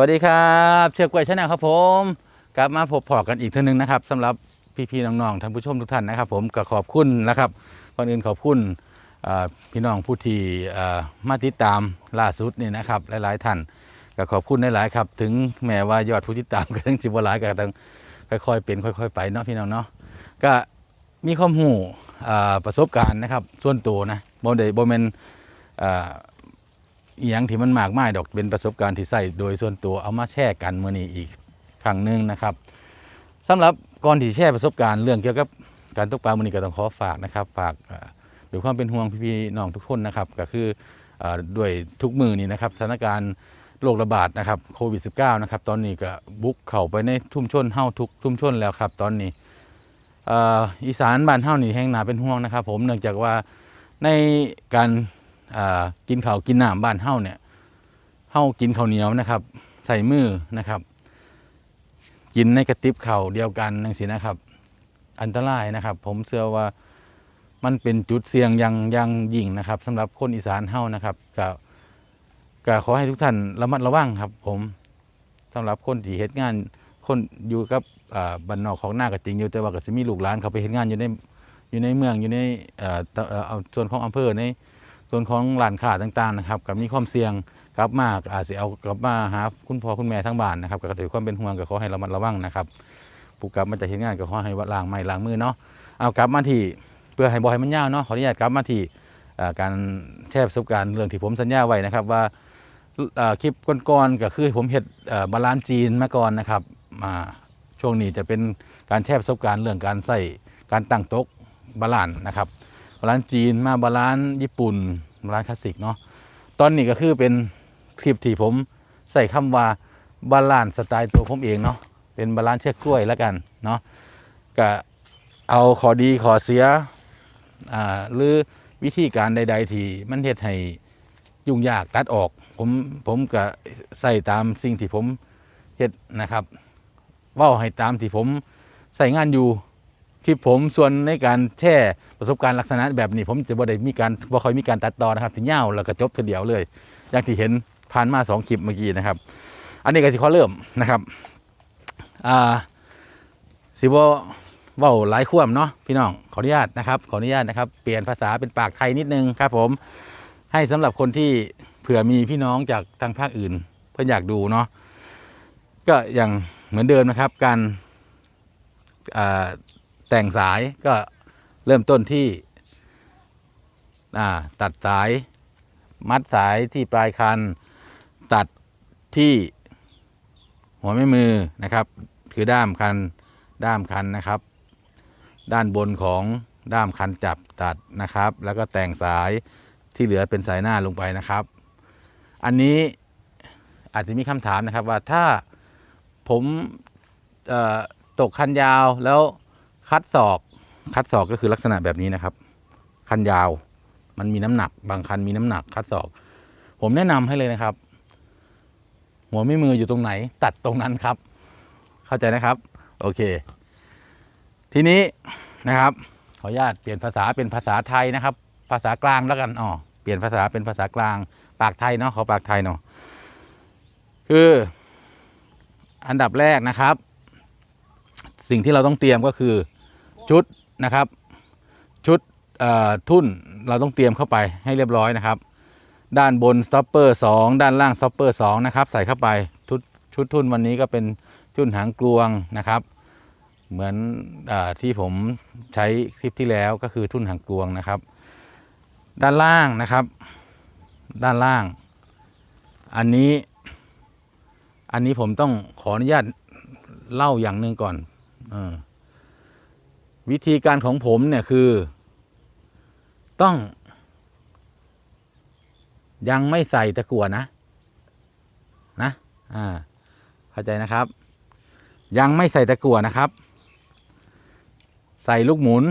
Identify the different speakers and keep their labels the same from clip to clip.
Speaker 1: วัสดีครับเชือกกล้วยชาแนลครับผมกลับมาพบพอกันอีกเท่านึงนะครับสำหรับพี่ๆน้องๆท่านผู้ชมทุกท่านนะครับ ผมก็ขอบคุณนะครับก่อนอื่นขอบคุณพี่น้องผู้ที่มาติดตามล่าสุดนี่นะครับหลายๆท่านก็ขอบคุณหลายๆครับ ถึงแม้ว่ายอดผู้ติดตามก็ทั้งสิบหลายก็ต้องค่อยๆเป็นค่อย ๆ ไปเนาะพี่น้องเนาะก็มีความหูอ่าประสบการณ์นะครับ ส่วนตัวนะโมเดลโมเมนอ่า อีหยังที่มันมากมายดอกเป็นประสบการณ์ที่ใส่โดยส่วนตัวเอามาแชร์กันเมื่อนี้อีกครั้งหนึ่งนะครับสำหรับก่อนที่แชร์ประสบการณ์เรื่องเกี่ยวกับการตกปลามื่อนี้ก็ต้องขอฝากนะครับ ฝากด้วยความเป็นห่วงพี่ๆน้องทุกคนนะครับ ก็คืออด้วยทุกมือนี้นะครับสถานการณ์โรคระบาดนะครับโควิด -19 นะครับตอนนี้ก็บุกเข้าไปในทุ่มชนเฮาทุกทุ่มชนแล้วครับ ตอนนี้อ,อีสานบ้านเฮานี่แห้งหนาเป็นห่วงนะครับ ผมเนื่องจากว่าในการ กินข้าวกินน้ำบ้านเฮ้าเนี่ยเฮ้ากินข้าวเหนียวนะครับ ใส่มือนะครับ กินในกระติบข้าวเดียวกันนั่นสินะครับ อันตรายนะครับ ผมเชื่อว่ามันเป็นจุดเสี่ยงยังยังยิ่งนะครับสำหรับคนอีสานเฮ้านะครับก็ก็ขอให้ทุกท่านระมัดระวังครับ ผมสำหรับคนที่เฮ็ดงานคนอยู่กับบ้านนอกของหน้าก็จริงอยู่แต่ว่าก็สิมีลูกหลานเขาไปเฮ็ดงานอยู่ในอยู่ในเมืองอยู่ในเอ่อเอ่อเอาส่วนของอำเภอใน ส่วนของร้านค้าต่างๆนะครับกับมีความเสี่ยงกลับมาอาจจะเอากลับมาหาคุณพ่อคุณแม่ทั้งบ้านนะครับก็ถือความเป็นห่วงก็ขอให้ระมัดระวังนะครับผู้กลับมาจากเห็นงานก็ขอให้ล้างไม้ล้างมือเนาะเอากลับมาที่เพื่อให้บอยมันยาวเนาะขออนุญาตกลับมาที่การแชร์ประสบการณ์เรื่องที่ผมสัญญาไว้นะครับว่าคลิปก่อนๆก็คือผมเห็ดบาลานจีนมาก่อนนะครับมาช่วงนี้จะเป็นการแชร์ประสบการณ์เรื่องการใส่การตั้งโต๊ะบาลานนะครับบาลานจีนมาบาลานญี่ปุ่น บาลานคลาสสิกเนาะตอนนี้ก็คือเป็นคลิปที่ผมใส่คำว่าบาลานสไตล์ตัวผมเองเนาะเป็นบาลานเชือกกล้วยแล้วกันเนาะก็เอาขอดีขอเสียอ่าหรือวิธีการใด ๆ ที่มันเฮ็ดให้ยุ่งยากตัดออก ผมผมก็ใส่ตามสิ่งที่ผมเฮ็ดนะครับเว่าให้ตามที่ผมใส่งานอยู่คลิปผมส่วนในการแช่ ประสบการณ์ลักษณะแบบนี้ผมจะบ่ได้มีการบ่ค่อยมีการตัดต่อนะครับที่เงาแล้วก็จบทีเดียวเลย อย่างที่เห็นผ่านมาสองคลิปเมื่อกี้นะครับ อันนี้ก็สิขอเริ่มนะครับอ่าสิบ่เว้าหลายควมเนาะพี่น้องขออนุญาตนะครับขออนุญาตนะครับเปลี่ยนภาษาเป็นปากไทยนิดนึงครับ ผมให้สำหรับคนที่เผื่อมีพี่น้องจากทางภาคอื่น เพื่อนอยากดูเนาะก็อย่างเหมือนเดิมนะครับ การแต่งสายก็ เริ่มต้นที่ตัดสายมัดสายที่ปลายคัน ตัดที่หัวแม่มือนะครับ คือด้ามคันด้ามคันนะครับ ด้านบนของด้ามคันจับตัดนะครับ แล้วก็แต่งสายที่เหลือเป็นสายหน้าลงไปนะครับ อันนี้อาจจะมีคำถามนะครับว่าถ้าผมตกคันยาวแล้วคัดศอก คัดศอกก็คือลักษณะแบบนี้นะครับ คันยาว มันมีน้ำหนัก บางคันมีน้ำหนัก คัดศอก ผมแนะนำให้เลยนะครับ หัวไม่มืออยู่ตรงไหน ตัดตรงนั้นครับ เข้าใจนะครับ โอเค ทีนี้นะครับ ขออนุญาตเปลี่ยนภาษาเป็นภาษาไทยนะครับ ภาษากลางแล้วกันอ๋อเปลี่ยนภาษาเป็นภาษากลาง ปากไทยเนาะขอปากไทยเนาะคืออันดับแรกนะครับ สิ่งที่เราต้องเตรียมก็คือ ชุด นะครับ ชุดทุ่นเราต้องเตรียมเข้าไปให้เรียบร้อยนะครับ ด้านบนสต็อปเปอร์2ด้านล่างสต็อปเปอร์2นะครับใส่เข้าไปชุดชุดทุ่นวันนี้ก็เป็นทุ่นหางกลวงนะครับ เหมือนอที่ผมใช้คลิปที่แล้วก็คือทุ่นหางกลวงนะครับ ด้านล่างนะครับ ด้านล่าง อันนี้ อันนี้ผมต้องขออนุญาตเล่าอย่างหนึ่งก่อนออ วิธีการของผมเนี่ยคือ ต้อง ยังไม่ใส่ตะกั่วนะ นะ อ่า เข้าใจนะครับ ยังไม่ใส่ตะกั่วนะครับ ใส่ลูกหมุน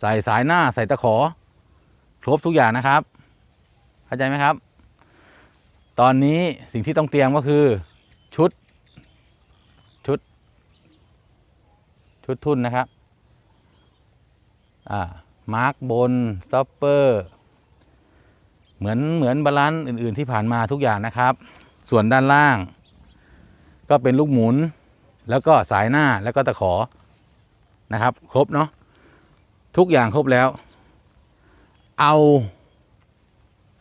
Speaker 1: ใส่สายหน้า ใส่ตะขอ ครบทุกอย่างนะครับ เข้าใจไหมครับ ตอนนี้สิ่งที่ต้องเตรียมก็คือ ชุด ชุด ชุดทุ่นนะครับ มาร์กบนสต็อปเปอร์เหมือนเหมือนบาลานซ์อื่น ๆ ที่ผ่านมาทุกอย่างนะครับ ส่วนด้านล่าง ก็เป็นลูกหมุน แล้วก็สายหน้าแล้วก็ตะขอนะครับ ครบเนาะทุกอย่างครบแล้ว เอา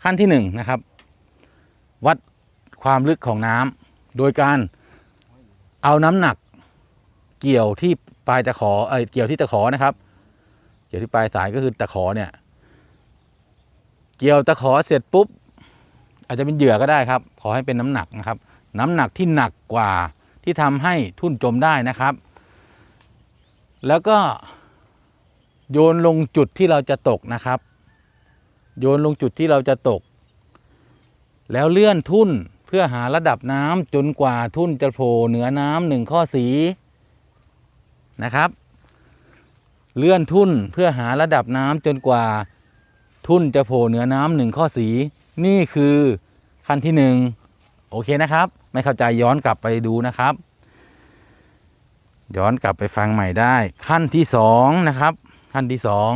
Speaker 1: ขั้นที่หนึ่งนะครับ วัดความลึกของน้ำโดยการเอาน้ำหนักเกี่ยวที่ปลายตะขอเอยเกี่ยวที่ตะขอนะครับ เกี่ยวที่ปลายสายก็คือตะขอเนี่ย เกี่ยวตะขอเสร็จปุ๊บ อาจจะเป็นเหยื่อก็ได้ครับ ขอให้เป็นน้ำหนักนะครับ น้ำหนักที่หนักกว่าที่ทำให้ทุ่นจมได้นะครับ แล้วก็โยนลงจุดที่เราจะตกนะครับ โยนลงจุดที่เราจะตก แล้วเลื่อนทุ่นเพื่อหาระดับน้ำจนกว่าทุ่นจะโผล่เหนือน้ำหนึ่งข้อสีนะครับ เลื่อนทุ่นเพื่อหาระดับน้ำจนกว่า ทุ่นจะโผล่เหนือน้ำหนึ่งข้อสี นี่คือขั้นที่หนึ่งโอเคนะครับ ไม่เข้าใจย้อนกลับไปดูนะครับ ย้อนกลับไปฟังใหม่ได้ ขั้นที่สองนะครับ ขั้นที่สอง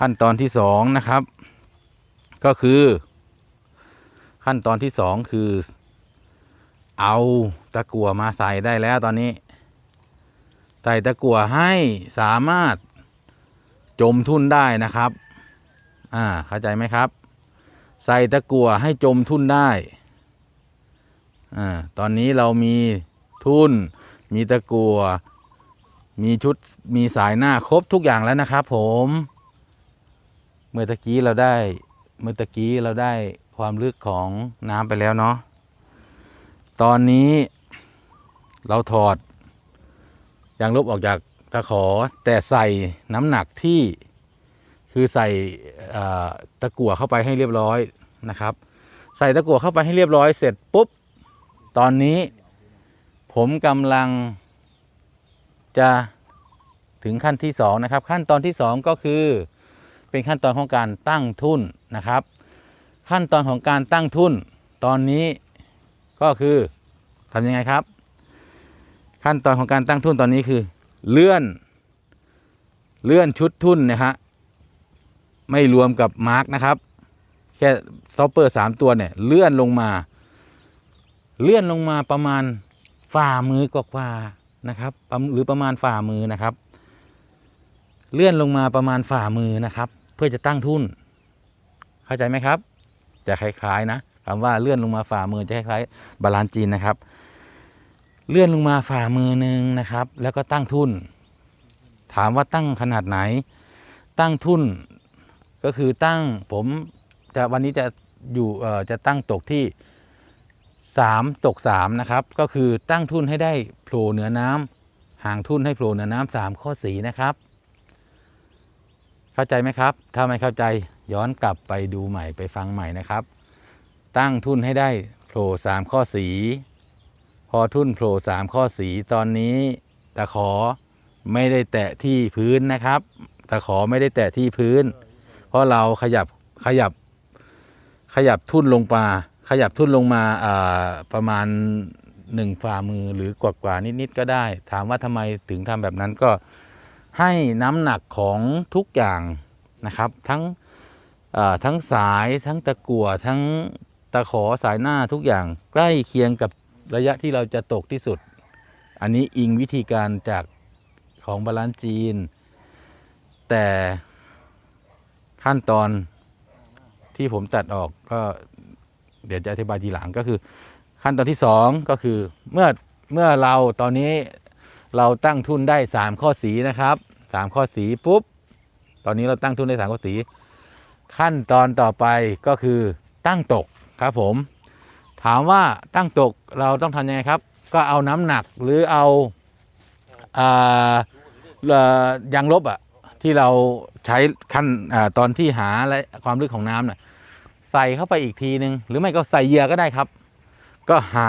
Speaker 1: ขั้นตอนที่สองนะครับ ก็คือ ขั้นตอนที่สองคือ เอาตะกั่วมาใส่ได้แล้วตอนนี้ ใส่ตะกั่วให้สามารถจมทุ่นได้นะครับ อ่า เข้าใจไหมครับ ใส่ตะกั่วให้จมทุ่นได้ อ่า ตอนนี้เรามีทุ่น มีตะกั่ว มีชุด มีสายหน้าครบทุกอย่างแล้วนะครับผม เมื่อตะกี้เราได้ เมื่อตะกี้เราได้ความลึกของน้ำไปแล้วเนาะ ตอนนี้เราถอด ยางลบออกจากตะขอแต่ใส่น้ำหนักที่คือใส่ตะกั่วเข้าไปให้เรียบร้อยนะครับ ใส่ตะกั่วเข้าไปให้เรียบร้อยเสร็จปุ๊บตอนนี้ ผมกำลังจะถึงขั้นที่สองนะครับขั้นตอนที่สองก็คือเป็นขั้นตอนของการตั้งทุ่นนะครับ ขั้นตอนของการตั้งทุ่นตอนนี้ก็คือทำยังไงครับ ขั้นตอนของการตั้งทุ่นตอนนี้คือ เลื่อน เลื่อนชุดทุ่นนะฮะไม่รวมกับมาร์กนะครับ แค่สต็อปเปอร์สามตัวเนี่ย เลื่อนลงมา เลื่อนลงมาประมาณฝ่ามือกว่าๆนะครับ หรือประมาณฝ่ามือนะครับ เลื่อนลงมาประมาณฝ่ามือนะครับ เพื่อจะตั้งทุ่นเข้าใจไหมครับ จะคล้ายๆนะคำว่าเลื่อนลงมาฝ่ามือจะคล้ายๆบาลานซ์จีนนะครับ เลื่อนลงมาฝ่ามือหนึ่งนะครับ แล้วก็ตั้งทุ่น ถามว่าตั้งขนาดไหน ตั้งทุ่นก็คือตั้งผมจะวันนี้จะอยู่เอ่อจะตั้งตกที่สามตกสามนะครับ ก็คือตั้งทุ่นให้ได้โผล่เหนือน้ำห่างทุ่นให้โผล่เหนือน้ำสามข้อสีนะครับ เข้าใจไหมครับ ถ้าไม่เข้าใจย้อนกลับไปดูใหม่ไปฟังใหม่นะครับ ตั้งทุ่นให้ได้โผล่สามข้อสี พอทุ่นโผล่สามข้อสีตอนนี้ตะขอไม่ได้แตะที่พื้นนะครับ ตะขอไม่ได้แตะที่พื้น เพราะเราขยับขยับขยับทุ่นลงมาขยับทุ่นลงมาประมาณหนึ่งฝ่ามือหรือกว่ากว่านิดๆก็ได้ ถามว่าทำไมถึงทำแบบนั้นก็ให้น้ำหนักของทุกอย่างนะครับ ทั้งทั้งสายทั้งตะกั่วทั้งตะขอสายหน้าทุกอย่างใกล้เคียงกับ ระยะที่เราจะตกที่สุด อันนี้อิงวิธีการจากของบาลานซ์จีน แต่ขั้นตอนที่ผมตัดออกก็เดี๋ยวจะอธิบายทีหลังก็คือ ขั้นตอนที่สองก็คือเมื่อเมื่อเราตอนนี้เราตั้งทุนได้สามข้อสีนะครับสามข้อสีปุ๊บ ตอนนี้เราตั้งทุนได้สามข้อสี ขั้นตอนต่อไปก็คือตั้งตกครับผม ถามว่าตั้งตกเราต้องทำยังไงครับ ก็เอาน้ำหนักหรือเอาอายางลบอะที่เราใช้ขั้นอตอนที่หาและความลึกของน้ำน่ะใส่เข้าไปอีกทีนึง หรือไม่ก็ใส่เหยื่อก็ได้ครับ ก็หา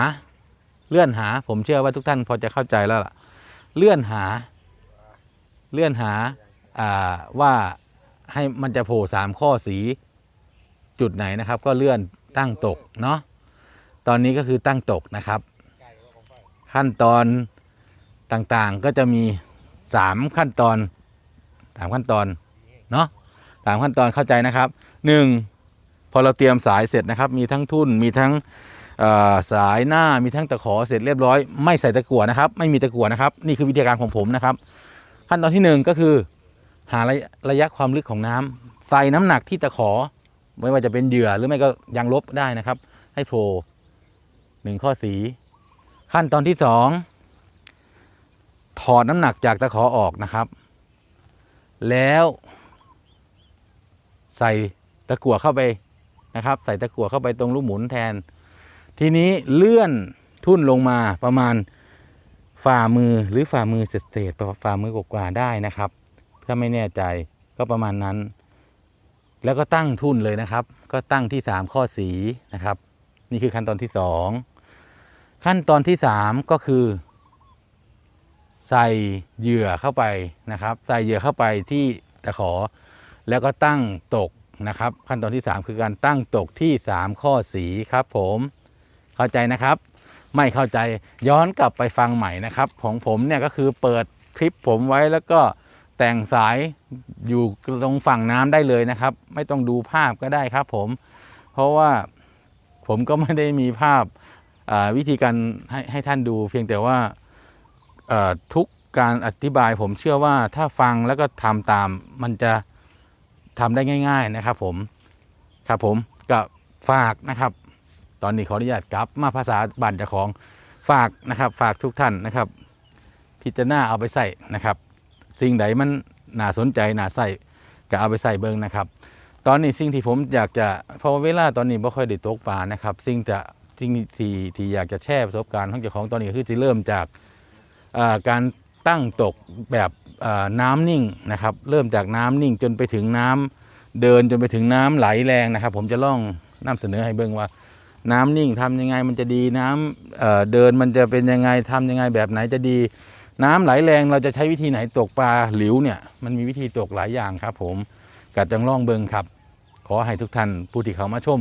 Speaker 1: เลื่อนหา ผมเชื่อว่าทุกท่านพอจะเข้าใจแล้วล่ะ เลื่อนหา เลื่อนหาว่าให้มันจะโผล่สามข้อสีจุดไหนนะครับ ก็เลื่อนตั้งตกเนาะ ตอนนี้ก็คือตั้งตกนะครับ ขั้นตอนต่างๆก็จะมีสามขั้นตอนสามขั้นตอนเนาะสามขั้นตอนเข้าใจนะครับหนึ่งพอเราเตรียมสายเสร็จนะครับ มีทั้งทุ่นมีทั้งสายหน้ามีทั้งตะขอเสร็จเรียบร้อย ไม่ใส่ตะกั่วนะครับ ไม่มีตะกั่วนะครับ นี่คือวิธีการของผมนะครับ ขั้นตอนที่หนึ่งก็คือ หาระยะระยะความลึกของน้ำใส่น้ำหนักที่ตะขอ ไม่ว่าจะเป็นเหยื่อหรือไม่ก็ยางลบได้นะครับ ให้โผล่ หนึ่งข้อสี ขั้นตอนที่สองถอดน้ำหนักจากตะขอออกนะครับ แล้วใส่ตะกั่วเข้าไปนะครับ ใส่ตะกั่วเข้าไปตรงลูกหมุนแทน ทีนี้เลื่อนทุ่นลงมาประมาณฝ่ามือหรือฝ่ามือเศษๆฝ่ามือกว่าได้นะครับ ถ้าไม่แน่ใจก็ประมาณนั้น แล้วก็ตั้งทุ่นเลยนะครับ ก็ตั้งที่ 3 ข้อสีนะครับ นี่คือขั้นตอนที่2ขั้นตอนที่3ก็คือ ใส่เหยื่อเข้าไปนะครับ ใส่เหยื่อเข้าไปที่ตะขอ แล้วก็ตั้งตกนะครับ ขั้นตอนที่3คือการตั้งตกที่3ข้อสีครับ ผมเข้าใจนะครับ ไม่เข้าใจย้อนกลับไปฟังใหม่นะครับ ของผมเนี่ยก็คือเปิดคลิปผมไว้แล้วก็แต่งสายอยู่ตรงฝั่งน้ำได้เลยนะครับ ไม่ต้องดูภาพก็ได้ครับผม เพราะว่า ผมก็ไม่ได้มีภาพวิธีการให้ให้ท่านดู เพียงแต่ว่าทุกการอธิบายผมเชื่อว่าถ้าฟังแล้วก็ทำตามมันจะทำได้ง่าย ๆนะครับ ผมครับผมก็ฝากนะครับ ตอนนี้ขออนุญาตกลับมาภาษาบ้านเจ้าของฝากนะครับ ฝากทุกท่านนะครับ พิจารณาเอาไปใส่นะครับ สิ่งใดมันน่าสนใจน่าใส่ก็เอาไปใส่เบิ้งนะครับ ตอนนี้สิ่งที่ผมอยากจะเพราะว่าเวลาตอนนี้ไม่ค่อยได้ตกปลานะครับ สิ่งจะสิ่งที่ที่อยากจะแชร์ประสบการณ์ของเจ้าของตอนนี้คือจะเริ่มจากการตั้งตกแบบน้ำนิ่งนะครับ เริ่มจากน้ำนิ่งจนไปถึงน้ำเดินจนไปถึงน้ำไหลแรงนะครับ ผมจะล่องนำเสนอให้เบิ้งว่า น้ำนิ่งทำยังไงมันจะดีน้ำเอ่อเดินมันจะเป็นยังไงทำยังไงแบบไหนจะดี น้ำไหลแรงเราจะใช้วิธีไหนตกปลาหลิวเนี่ยมันมีวิธีตกหลายอย่างครับ ผมกัดจังล่องเบิงครับ ขอให้ทุกท่านผู้ที่เขามาชม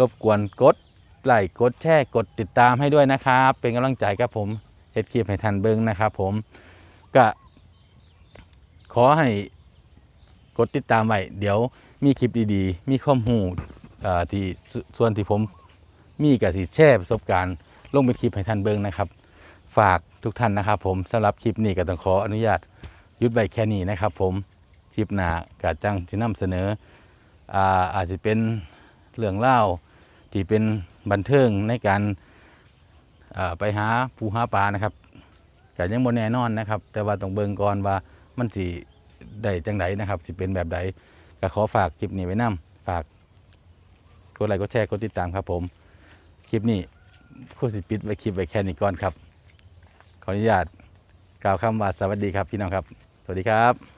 Speaker 1: รบกวนกดไลค์กดแชร์กดติดตามให้ด้วยนะครับ เป็นกำลังใจครับผมเฮ็ดคลิปให้ทันเบิงนะครับ ผมก็ขอให้กดติดตามไว้เดี๋ยวมีคลิปดีๆ มีข้อมูลอ่อที่ส่วนที่ผมมีกับสิแชร์ประสบการณ์ ลงเป็นคลิปให้ท่านเบิ่งนะครับ ฝากทุกท่านนะครับผมสำหรับคลิปนี้ก็ต้องขออนุญาตยุดไว้แค่นี้นะครับ ผมคลิปหน้ากาจังจะนำเสนอ อาจจะเป็นเรื่องเล่าที่เป็นบันเทิงในการาไปหาปูหาปลานะครับก็ยังบ่แน่นอนนะครับ แต่ว่าต้องเบิ่งก่อนว่ามันสิได้จังไดนะครับสิเป็นแบบใดก็ขอฝากคลิปนี้ไว้นํฝากกดไลค์กดแชร์กดติดตามครับผม คลิปนี้โคสิปิดไว้คลิปไว้แค่นี้ก่อนครับ ขออนุญาตกล่าวคำว่าสวัสดีครับพี่น้องครับ สวัสดีครับ